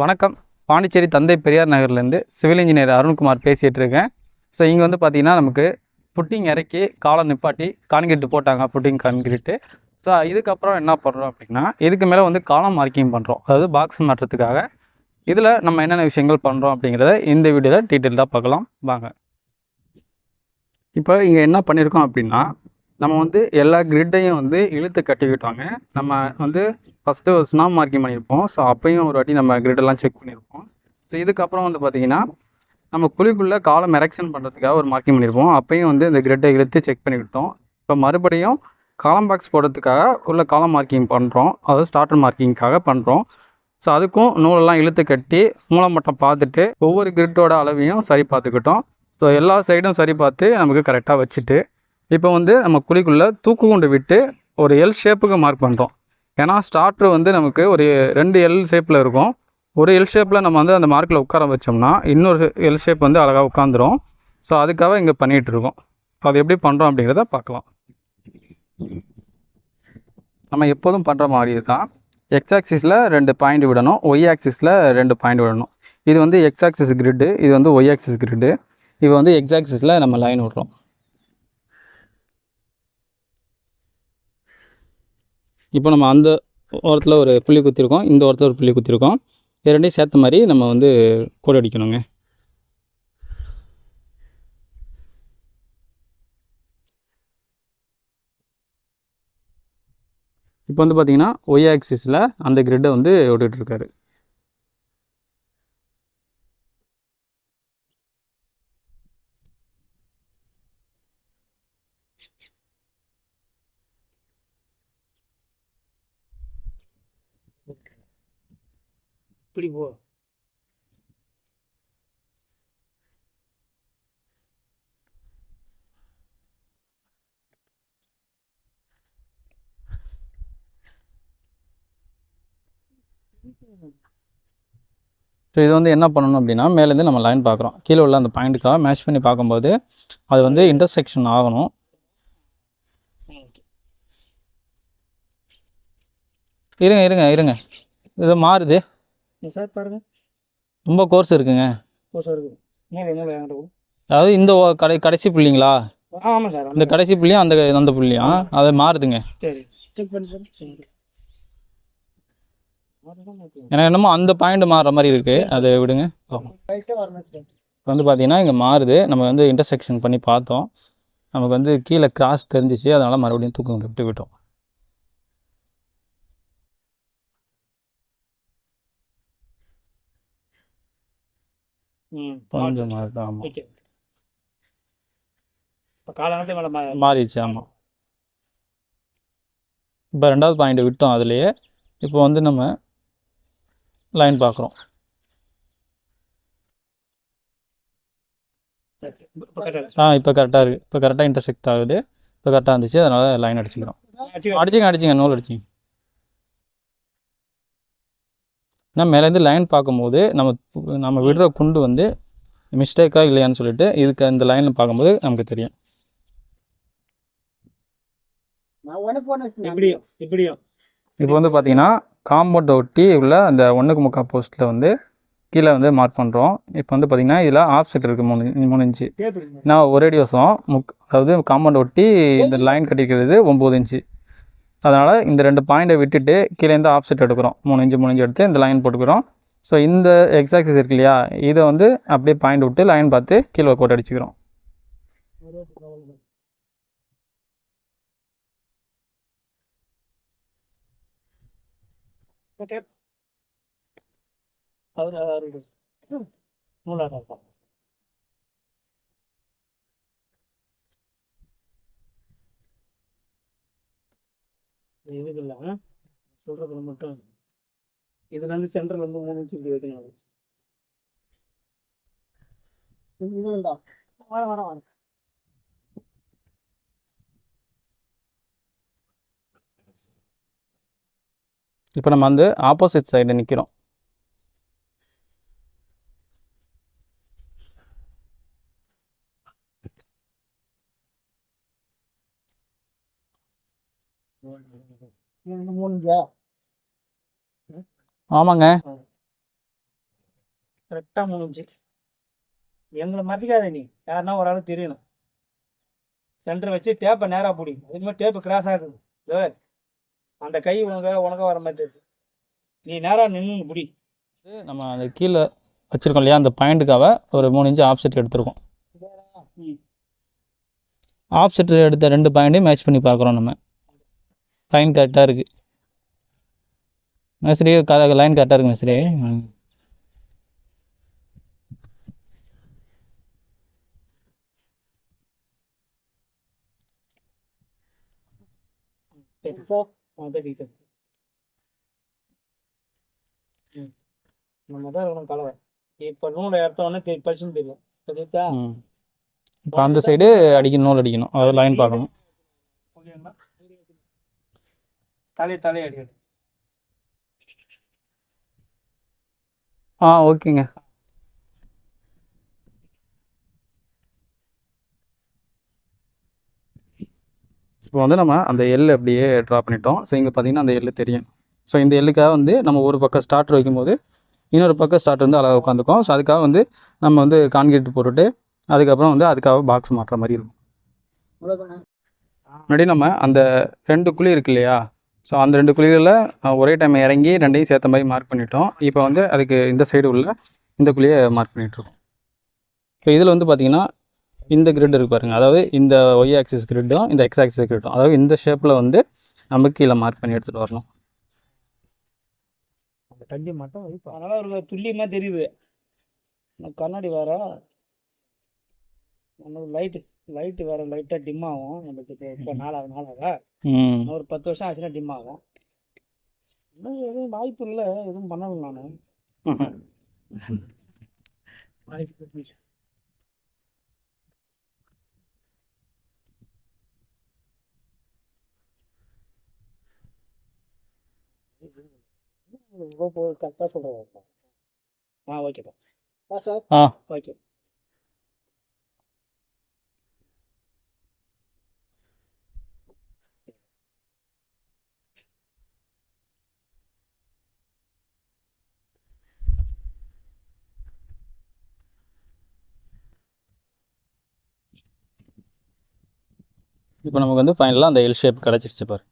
வணக்கம். பாண்டிச்சேரி தந்தை பெரியார் நகர்லேருந்து சிவில் இன்ஜினியர் அருண்குமார் பேசிகிட்டு இருக்கேன் ஸோ இங்கே வந்து பார்த்திங்கன்னா நமக்கு ஃபுட்டிங் இறக்கி காலை நிப்பாட்டி கான்கிரீட்டு போட்டாங்க ஃபுட்டிங் கான்கிரீட்டு. ஸோ இதுக்கப்புறம் என்ன பண்ணுறோம் அப்படின்னா இதுக்கு மேலே வந்து காலம் மார்க்கிங் பண்ணுறோம் அதாவது பாக்ஸ் மாட்டுறதுக்காக இதில் நம்ம என்னென்ன விஷயங்கள் பண்ணுறோம் அப்படிங்கிறத இந்த வீடியோவில் டீட்டெயில்டாக பார்க்கலாம். வாங்க. இப்போ இங்கே என்ன பண்ணியிருக்கோம் அப்படின்னா நம்ம வந்து எல்லா கிரிட்டையும் வந்து இழுத்து கட்டிக்கிட்டோங்க நம்ம வந்து ஃபஸ்ட்டு ஒரு ஸ்னாப் மார்க்கிங் பண்ணியிருப்போம். ஸோ அப்பையும் ஒரு வாட்டி நம்ம கிரிடெல்லாம் செக் பண்ணியிருப்போம். ஸோ இதுக்கப்புறம் வந்து பார்த்திங்கன்னா நம்ம குழிக்குள்ளே காலம் எரெக்ஷன் பண்ணுறதுக்காக ஒரு மார்க்கிங் பண்ணியிருப்போம். அப்பையும் வந்து இந்த கிரிட்டை இழுத்து செக் பண்ணிக்கிட்டோம் இப்போ மறுபடியும் காலம் பாக்ஸ் போடுறதுக்காக உள்ள காலம் மார்க்கிங் பண்ணுறோம் அதாவது ஸ்டார்டர் மார்க்கிங்காக பண்ணுறோம் ஸோ அதுக்கும் நூலெல்லாம் இழுத்து கட்டி மூலமட்டம் பார்த்துட்டு ஒவ்வொரு கிரிட்டோட அளவையும் சரி பார்த்துக்கிட்டோம். ஸோ எல்லா சைடும் சரி பார்த்து நமக்கு கரெக்டாக வச்சுட்டு இப்போ வந்து நம்ம குழிக்குள்ளே தூக்கு கொண்டு விட்டு ஒரு எல் ஷேப்புக்கு மார்க் பண்ணுறோம் ஏன்னா ஸ்டார்ட்ரு வந்து நமக்கு ஒரு ரெண்டு எல் ஷேப்பில் இருக்கும். ஒரு எல் ஷேப்பில் நம்ம வந்து அந்த மார்க்கில் உட்கார வச்சோம்னா இன்னொரு எல் ஷேப் வந்து அழகாக உட்காந்துரும் ஸோ அதுக்காக இங்கே பண்ணிகிட்டு இருக்கோம். ஸோ அது எப்படி பண்ணுறோம் அப்படிங்கிறத பார்க்கலாம். நம்ம எப்போதும் பண்ணுற மாதிரி தான். எக்ஸ் ஆக்சிஸில் ரெண்டு பாயிண்ட் விடணும். ஒய் ஆக்சிஸில் ரெண்டு பாயிண்ட் விடணும். இது வந்து எக்ஸ் ஆக்சிஸ் கிரிட்டு இது வந்து ஒய் ஆக்சிஸ் கிரிட்டு இது வந்து எக்ஸ் ஆக்சிஸில் நம்ம லைன் விடுறோம். இப்போ நம்ம அந்த ஓரத்தில் ஒரு புள்ளி குத்திருக்கோம் இந்த ஓரத்தில் ஒரு புள்ளி குத்திருக்கோம். இது ரெண்டையும் சேர்த்த மாதிரி நம்ம வந்து கோடு அடிக்கணுங்க. இப்போ வந்து பார்த்தீங்கன்னா ஒய் ஆக்சிஸில் அந்த கிரிட்டை வந்து விட்டுட்டு இப்படி போ ஸோ இது வந்து என்ன பண்ணணும் அப்படின்னா மேலேருந்து நம்ம லைன் பார்க்குறோம். கீழே உள்ள அந்த பாயிண்ட்டுக்காக மேட்ச் பண்ணி பார்க்கும்போது அது வந்து இன்டர்செக்ஷன் ஆகணும். இருங்க இருங்க இருங்க. இது மாறுது. சார் பாருங்க. ரொம்ப கோர்ஸ் இருக்குங்க. ஓ சார் இருக்கு. மூளை மூளை என்கிட்ட கொடு. அதாவது இந்த கடை கடைசி புள்ளிங்களா? ஆமாம் சார் இந்த கடைசி புள்ளியும் அந்த அந்த புள்ளியும் அது மாறுதுங்க. சரி செக் பண்ணி. எனக்கு என்னமோ அந்த பாயிண்ட் மாறுற மாதிரி இருக்குது அதை விடுங்க. வந்து பார்த்தீங்கன்னா இங்கே மாறுது. நம்ம வந்து இன்டர்செக்ஷன் பண்ணி பார்த்தோம். நமக்கு வந்து கீழே கிராஸ் தெரிஞ்சிச்சு. அதனால் மறுபடியும் தூக்கம் விட்டு விட்டோம். கொஞ்சம் மாறுது ஆமாம் ஓகே. இப்போ காலானது மேலே மாறிடுச்சு ஆமாம் இப்போ ரெண்டாவது பாயிண்ட் விட்டோம் அதுலேயே. இப்போ வந்து நம்ம லைன் பார்க்குறோம் ஆ இப்போ கரெக்டாக இருக்குது இப்போ கரெக்டாக இன்டர்செக்ட் ஆகுது. இப்போ கரெக்டாக இருந்துச்சு. அதனால் லைன் அடிச்சுக்கிறோம். அடிச்சிங்க அடிச்சிங்க. நூல் அடிச்சிங்க. நம்ம மேலேருந்து லைன் பார்க்கும்போது நம்ம நம்ம விடுற குண்டு வந்து மிஸ்டேக்கா இல்லையான்னு சொல்லிட்டு இதுக்கு இந்த லைனில் பார்க்கும்போது நமக்கு தெரியும். இப்போ வந்து பார்த்தீங்கன்னா காம்பவுண்டை ஒட்டி உள்ள அந்த ஒன்றுக்கு முக்கால் போஸ்ட்டில் வந்து கீழே வந்து மார்க் பண்ணுறோம் இப்போ வந்து பார்த்தீங்கன்னா இதில் ஆப்செட் இருக்குது மூணு மூணு இன்ச்சு நான் ஒரே டியோசம் முக் அதாவது காம்பவுண்ட் ஒட்டி இந்த லைன் கட்டிக்கிறது ஒம்பது இன்ச்சு அதனால் இந்த ரெண்டு பாயிண்டை விட்டுட்டு கீழேருந்து ஆப்செட் எடுக்கிறோம். மூணு இன்ச்சு மூணு இன்ச்சு எடுத்து இந்த லைன் போட்டுக்கிறோம். ஸோ இந்த எக்ஸாக்சஸ் இருக்கு இல்லையா? இதை வந்து அப்படியே பாயிண்ட் விட்டு லைன் பார்த்து கீழே கோட் அடிச்சுக்கிறோம். அவர் நூலாக இதுக்கு இல்லை சொல்கிறதுல மட்டும் இதுல இருந்து சென்டர்ல இருந்து மூணு இன்ச்சு இப்படி வைக்கணும். இது இல்லா வர வர வர. இப்போ நம்ம வந்து ஆப்போசிட் சைடு நிற்கிறோம் மூணுஞ்சா ஆமாங்க. கரெக்டாக மூணு இன்ச்சு எங்களை மறைச்சிக்காத நீ. யாருன்னா ஒரு ஆள் தெரியணும். சென்டர் வச்சு டேப்பை நேராக பிடி. அதே மாதிரி டேப்பு கிராஸ் ஆகுது. இதோ அந்த கை உனக்கு உனக்கு வர மாதிரி நீ நேராக நின்று பிடி. நம்ம அந்த கீழே வச்சுருக்கோம் இல்லையா அந்த பாயிண்ட்டுக்காக ஒரு மூணு இன்ச்சு ஆப்செட் எடுத்திருக்கோம். ம். ஆப்செட் எடுத்த ரெண்டு பாயிண்ட்டையும் மேட்ச் பண்ணி பார்க்குறோம் நம்ம. லைன் கரெக்டாக இருக்குது மேஸ்திரி லைன் கரெக்டாக இருக்கு மேஸ்திரி. நம்ம தான் கலவை. இப்போ நூலை எடுத்தோடனே பரிசுன்னு தெரியும் இப்போ அந்த சைடு அடிக்கணும் நூல் அடிக்கணும். அதாவது லைன் பார்க்கணும். ஓகேங்களா தலை தலை அடி. ஆ ஓகேங்க. இப்போ வந்து நம்ம அந்த எல் அப்படியே ட்ரா பண்ணிட்டோம். ஸோ இங்கே பார்த்தீங்கன்னா அந்த எல் தெரியும். ஸோ இந்த எல்லுக்காக வந்து நம்ம ஒரு பக்கம் ஸ்டார்டர் வைக்கும்போது இன்னொரு பக்கம் ஸ்டார்ட் வந்து அழகாக உட்காந்துக்கும் ஸோ அதுக்காக வந்து நம்ம வந்து கான்கிரீட் போட்டுட்டு அதுக்கப்புறம் வந்து அதுக்காக பாக்ஸ் மாட்டுற மாதிரி இருக்கும். முன்னாடி நம்ம அந்த ரெண்டு குழி இருக்கு இல்லையா? ஸோ அந்த ரெண்டு குழிகளில் ஒரே டைம் இறங்கி ரெண்டையும் சேர்த்த மாதிரி மார்க் பண்ணிட்டோம். இப்போ வந்து அதுக்கு இந்த சைடு உள்ள இந்த குழியை மார்க் பண்ணிகிட்ருக்கோம் இப்போ இதில் வந்து பார்த்தீங்கன்னா இந்த கிரிட் இருக்கு பாருங்க. அதாவது இந்த ஒய் ஆக்சிஸ் கிரிட்டும் இந்த எக்ஸ் ஆக்சிஸ் கிரிட்டும் அதாவது இந்த ஷேப்பில் வந்து நம்ம கீழே மார்க் பண்ணி எடுத்துகிட்டு வரணும். அந்த கண்டி மட்டும் அதனால ஒரு துல்லியமாக தெரியுது. நம்ம கண்ணாடி வேற. நமக்கு லைட்டு லைட்டு வேற லைட்டாக டிம் ஆகும். நமக்கு இப்போ இப்போ நாளாக நாளாக. ஒரு பத்து வருஷம் ஆச்சுன்னா டிம் ஆகும். இன்னும் எதுவும் வாய்ப்பு இல்லை. எதுவும் பண்ணணும் நான். வாய்ப்பு. கரெக்டாக சொல்கிறேன் ஆ ஓகேப்பா ஆ சார் ஆ. ஓகே. இப்போ நமக்கு வந்து ஃபைனலாக அந்த எல் ஷேப் கிடச்சிருச்சு பாரு.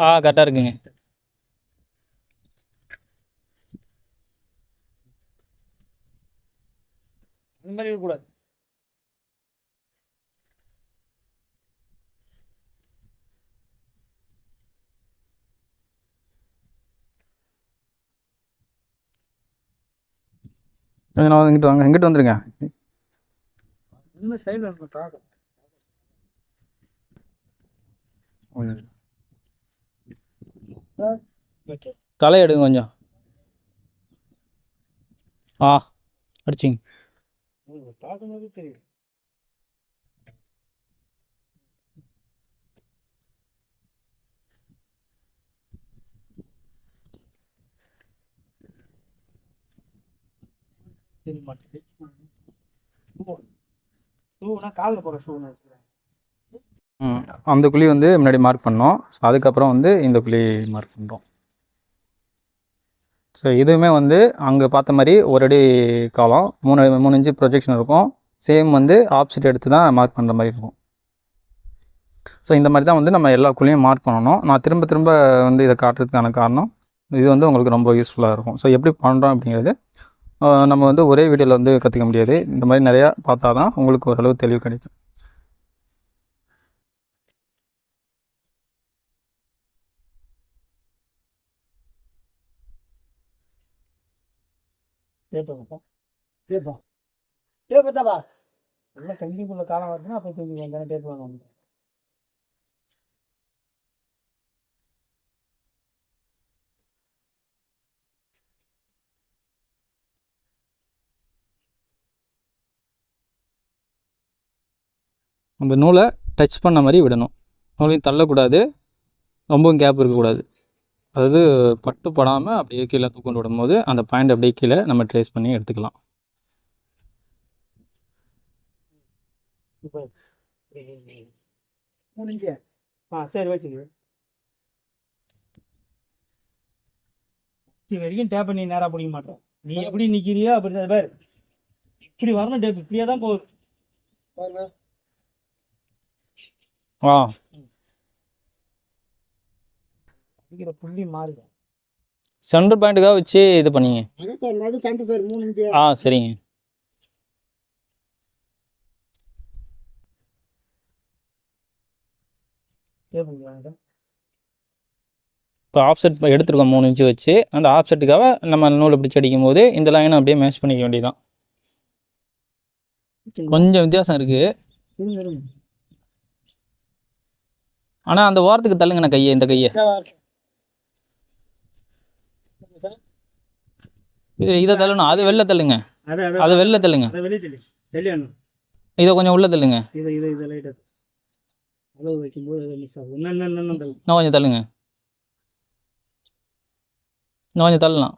ஆ கரெக்டாக இருக்குங்க. அந்த மாதிரி இருக்கக்கூடாது. கொஞ்சம் இங்கிட்டு வாங்க இங்கிட்டு வந்துருங்க. தலை எடுங்க கொஞ்சம். ஆ அடிச்சிங்க. தெரிய மாட்டேங்குது ஷூனா காதில் ஷூன்னு அந்த குழி வந்து முன்னாடி மார்க் பண்ணோம். ஸோ அதுக்கப்புறம் வந்து இந்த குழி மார்க் பண்ணுறோம் ஸோ இதுவுமே வந்து அங்கே பார்த்த மாதிரி ஒரு அடி காலம். மூணு மூணு இன்ச்சு ப்ரொஜெக்ஷன் இருக்கும். சேம் வந்து ஆப்சிட் எடுத்து தான் மார்க் பண்ணுற மாதிரி இருக்கும். ஸோ இந்த மாதிரி தான் வந்து நம்ம எல்லா குழியும் மார்க் பண்ணணும். நான் திரும்ப திரும்ப வந்து இதை காட்டுறதுக்கான காரணம் இது வந்து உங்களுக்கு ரொம்ப யூஸ்ஃபுல்லாக இருக்கும். ஸோ எப்படி பண்ணுறோம் அப்படிங்கிறது நம்ம வந்து ஒரே வீடியோவில் வந்து கற்றுக்க முடியாது. இந்த மாதிரி நிறையா பார்த்தா தான் உங்களுக்கு ஓரளவு தெளிவு கிடைக்கும். ஏப்பா ஏப்பா ஏப்பா தாப்பா எல்லாம் கல்விக்குள்ள காலம் வருதுன்னா அப்போ தூக்கி எங்கே டேப் வாங்க. அந்த நூலை டச் பண்ண மாதிரி விடணும். நூலையும் தள்ளக்கூடாது. ரொம்பவும் கேப் இருக்கக்கூடாது. அதாவது பட்டு படாமல் அப்படியே கீழே கொண்டு விடும்போது அந்த பாயிண்ட் அப்படியே கீழே நம்ம ட்ரேஸ் பண்ணி எடுத்துக்கலாம். ஆ சரி வச்சுக்க. இது வரைக்கும் டேப்பை நீ நேராக பிடிக்க மாட்டேன். நீ எப்படி நிற்கிறியோ அப்படி பேர். இப்படி வரணும் டேப் இப்படியே தான் போகுது. ஆ. அடிக்கிற புள்ளி மாறுது. சென்டர் பாயிண்ட்டுக்காக வச்சு இது பண்ணீங்க. ஆ சரிங்க. இப்போ ஆப்செட் எடுத்துருக்கோம் மூணு இன்ச்சு வச்சு. அந்த ஆப்செட்டுக்காக நம்ம நூலை பிடிச்சி அடிக்கும் போது இந்த லைனை அப்படியே மேட்ச் பண்ணிக்க வேண்டியதுதான். கொஞ்சம் வித்தியாசம் இருக்குது ஆனால் அந்த ஓரத்துக்கு தள்ளுங்கண்ணா கையை இந்த கையை. இது- தள்ளணும். அது வெளில தள்ளுங்க. அது வெளில தள்ளுங்க. இதை கொஞ்சம் உள்ள தள்ளுங்க. கொஞ்சம் தள்ளுங்க. இன்னும் கொஞ்சம் தள்ளலாம்.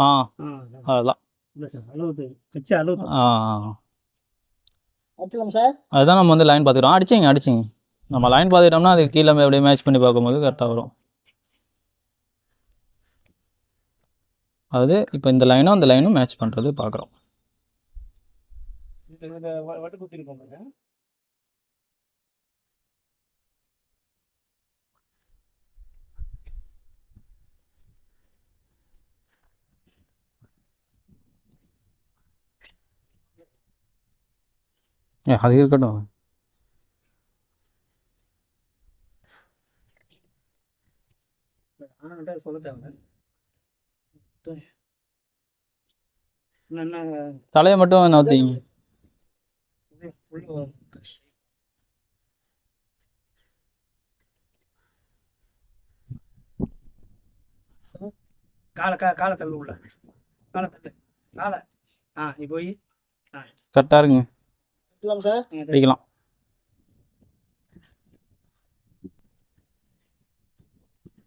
ஆ சார் அதுதான் நம்ம வந்து லைன் பார்த்துக்கிறோம். அடிச்சிங்க அடிச்சிங்க. நம்ம லைன் பார்த்துக்கிட்டோம்னா அது கீழே அப்படியே மேட்ச் பண்ணி பார்க்கும்போது கரெக்டாக வரும். அதாவது இப்போ இந்த லைனும் அந்த லைனும் மேட்ச் பண்ணுறது பார்க்குறோம் அது இருக்கட்டும். ஆனால் சொல்ல தேவை என்ன? தலையை மட்டும் நவுத்திங்க. காலை கா காலை தள்ளு உள்ள. காலை தள்ளு. காலை. ஆ நீ போய். கரெக்டாக இருக்குங்க சார்? அடிக்கலாம்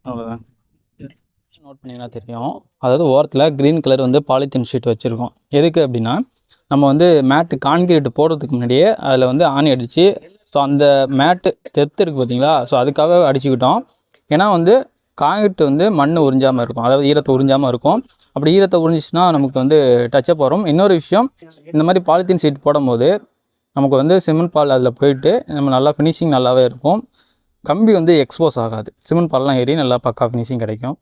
அவ்வளோதான் நோட் பண்ணிங்கன்னா தெரியும். அதாவது ஓரத்தில் க்ரீன் கலர் வந்து பாலித்தீன் ஷீட் வச்சுருக்கோம். எதுக்கு அப்படின்னா நம்ம வந்து மேட்டு கான்கிரீட் போடுறதுக்கு முன்னாடியே அதில் வந்து ஆணி அடித்து ஸோ அந்த மேட்டு டெப்த் இருக்குது பார்த்தீங்களா ஸோ அதுக்காக அடிச்சுக்கிட்டோம். ஏன்னா வந்து காங்கிரீட் வந்து மண் உறிஞ்சாமல் இருக்கும். அதாவது ஈரத்தை உறிஞ்சாமல் இருக்கும். அப்படி ஈரத்தை உறிஞ்சிச்சுன்னா நமக்கு வந்து டச்சப் வரும். இன்னொரு விஷயம் இந்த மாதிரி பாலித்தீன் ஷீட் போடும்போது நமக்கு வந்து சிமெண்ட் பால் அதில் போயிட்டு நம்ம நல்லா ஃபினிஷிங் நல்லாவே இருக்கும். கம்பி வந்து எக்ஸ்போஸ் ஆகாது. சிமெண்ட் பால்லாம் ஏறி நல்லா பக்கா ஃபினிஷிங் கிடைக்கும்.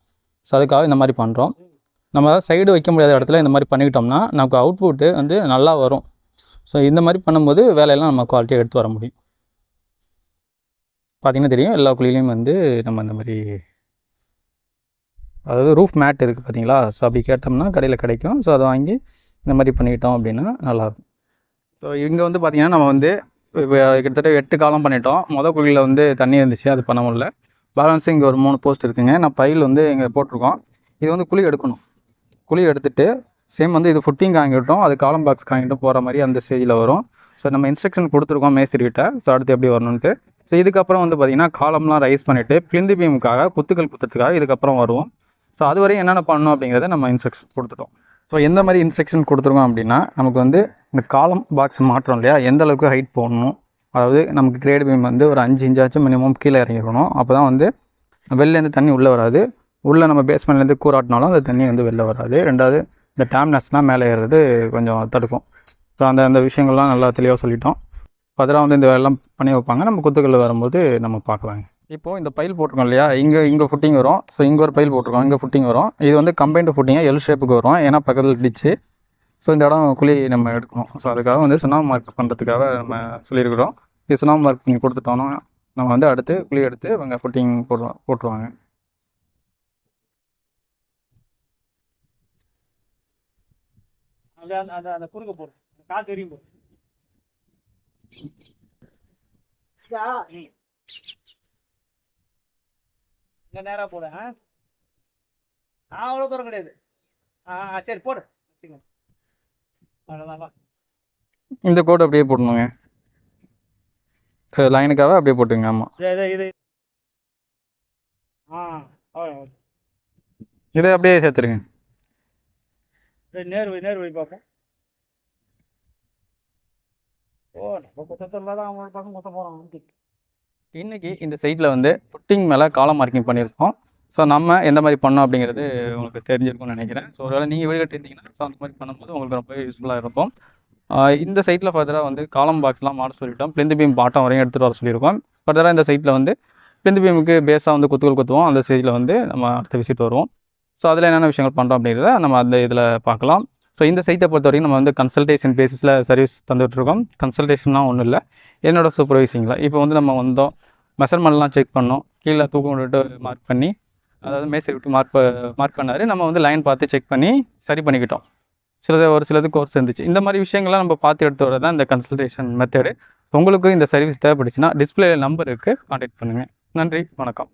ஸோ அதுக்காக இந்த மாதிரி பண்ணுறோம் நம்ம சைடு வைக்க முடியாத இடத்துல இந்த மாதிரி பண்ணிக்கிட்டோம்னா நமக்கு அவுட்புட்டு வந்து நல்லா வரும். ஸோ இந்த மாதிரி பண்ணும்போது வேலையெல்லாம் நம்ம குவாலிட்டியாக எடுத்து வர முடியும். பார்த்திங்கன்னா தெரியும் எல்லா குழியிலையும் வந்து நம்ம இந்த மாதிரி அதாவது ரூஃப் மேட் இருக்குது பார்த்தீங்களா ஸோ அப்படி கேட்டோம்னா கடையில் கிடைக்கும். ஸோ அதை வாங்கி இந்த மாதிரி பண்ணிக்கிட்டோம் அப்படின்னா நல்லாயிருக்கும் ஸோ இங்கே வந்து பார்த்திங்கன்னா நம்ம வந்து கிட்டத்தட்ட எட்டு காலம் பண்ணிட்டோம். மொதல் குழியில் வந்து தண்ணி இருந்துச்சு அது பண்ண முடியல. பேலன்ஸ் இங்கே ஒரு மூணு போஸ்ட் இருக்குங்க. நான் பயில் வந்து இங்கே போட்டிருக்கோம். இது வந்து குழி எடுக்கணும். குழி எடுத்துட்டு சேம் வந்து இது ஃபுட்டிங் வாங்கிட்டோம். அது காலம் பாக்ஸ் வாங்கிட்டும் போகிற மாதிரி அந்த ஸ்டேஜில் வரும். ஸோ நம்ம இன்ஸ்ட்ரக்ஷன் கொடுத்துருக்கோம் மேஸ்திரிகிட்ட ஸோ அடுத்து எப்படி வரணுன்ட்டு ஸோ இதுக்கப்புறம் வந்து பார்த்திங்கன்னா காலம்லாம் ரைஸ் பண்ணிவிட்டு பிளிந்து பீமுக்காக குத்துக்கள் குத்துறதுக்காக இதுக்கப்புறம் வருவோம். ஸோ அது வரையும் என்னென்ன பண்ணணும் அப்படிங்கிறத நம்ம இன்ஸ்ட்ரக்ஷன் கொடுத்துட்டோம். ஸோ எந்த மாதிரி இன்ஸ்ட்ரக்ஷன் கொடுத்துருக்கோம் அப்படின்னா நமக்கு வந்து இந்த காலம் பாக்ஸ் மாற்றோம் இல்லையா? எந்த அளவுக்கு ஹைட் போடணும்? அதாவது நமக்கு கிரேட் பீம் வந்து ஒரு அஞ்சு இன்ச்சாச்சும் மினிமம் கீழே இறங்கிருக்கணும். அப்போ தான் வந்து வெளிலேருந்து தண்ணி உள்ளே வராது. உள்ளே நம்ம பேஸ்மெண்ட்லேருந்து கூறாட்டினாலும் அந்த தண்ணி வந்து வெளில வராது. ரெண்டாவது இந்த டேம்னஸ்லாம் மேலே ஏறுறது கொஞ்சம் தடுக்கும். ஸோ அந்த அந்த விஷயங்கள்லாம் நல்லா தெளிவாக சொல்லிட்டோம். அதெல்லாம் வந்து இந்த வேலைலாம் பண்ணி வைப்பாங்க. நம்ம குத்துக்கள் வரும்போது நம்ம பார்க்கலாங்க. இப்போது இந்த பைல் போட்டிருக்கோம் இல்லையா? இங்கே இங்கே ஃபுட்டிங் வரும். ஸோ இங்கே ஒரு பைல் போட்டிருக்கோம். இங்கே ஃபுட்டிங் வரும். இது வந்து கம்பைன்டு ஃபுட்டிங்காக எல் ஷேப்புக்கு வரும். ஏன்னா பக்கத்தில் டிச்சு ஸோ இந்த இடம் குழி நம்ம எடுக்கணும். ஸோ அதுக்காக வந்து சுண்ணாம்பு மார்க் பண்ணுறதுக்காக நம்ம சொல்லியிருக்கிறோம். இது சுண்ணாம்பு மார்க் பண்ணி கொடுத்துட்டோம்னா நம்ம வந்து அடுத்து குழி எடுத்து அவங்க ஃபுட்டிங் போடுவோம் போட்டுருவாங்க. குறுக்க போடு. கால் தெரியும் போடு இங்கே நேராக போடு ஆ? ஆ அவ்வளோ தூரம் கிடையாது. ஆ ஆ, சரி போடு. இந்த கோடு அப்படியே போடணுங்க. லைனுக்காக அப்படியே போட்டுங்க ஆமாம் இது இது இது. ஆ அவ்வளோ இதை அப்படியே சேர்த்துருங்க. சரி நேர் நேர் வை பார்ப்போம். இன்றைக்கி இந்த சைட்டில் வந்து ஃபுட்டிங் மேலே காலம் மார்க்கிங் பண்ணியிருக்கோம். ஸோ நம்ம எந்த மாதிரி பண்ணோம் அப்படிங்கிறது உங்களுக்கு தெரிஞ்சிருக்கும்னு நினைக்கிறேன். ஸோ ஒருவேளை நீங்கள் வீடு கட்டியிருந்தீங்கன்னா ஸோ அந்த மாதிரி பண்ணும்போது உங்களுக்கு ரொம்ப யூஸ்ஃபுல்லாக இருக்கும். இந்த சைட்டில் ஃபர்தராக வந்து காலம் பாக்ஸ்லாம் மாட சொல்லிட்டோம். பிளிந்து பீம் பாட்டம் வரையும் எடுத்துகிட்டு வர சொல்லியிருக்கோம். ஃபர்தராக இந்த சைட்டில் வந்து பிளிந்து பீமுக்கு பேஸாக வந்து குத்துகள் குத்துவோம். அந்த ஸ்டேஜில் வந்து நம்ம அடுத்த விசிட் வருவோம். ஸோ அதில் என்னென்ன விஷயங்கள் பண்ணுறோம் அப்படிங்கிறத நம்ம அந்த இதில் பார்க்கலாம். ஸோ இந்த சைட்டை பொறுத்த வரைக்கும் நம்ம வந்து கன்சல்டேஷன் பேசிஸில் சர்வீஸ் தந்துகிட்ருக்கோம் கன்சல்டேஷன்லாம் ஒன்றும் இல்லை. என்னோட சூப்பர்வைசிங்கில் இப்போ வந்து நம்ம வந்தோம். மெஷர்மெண்ட்லாம் செக் பண்ணோம். கீழே தூக்கம் விட்டு மார்க் பண்ணி அதாவது மேசரி விட்டு மார்க் மார்க் பண்ணார். நம்ம வந்து லைன் பார்த்து செக் பண்ணி சரி பண்ணிக்கிட்டோம். சிலது ஒரு சிலது கோர்ஸ் இருந்துச்சு. இந்த மாதிரி விஷயங்கள்லாம் நம்ம பார்த்து எடுத்து வரது தான் இந்த கன்சல்டேஷன் மெத்தடு உங்களுக்கு இந்த சர்வீஸ் தேவைப்படுச்சுன்னா டிஸ்பிளேல நம்பர் இருக்குது கான்டாக்ட் பண்ணுங்கள் நன்றி. வணக்கம்.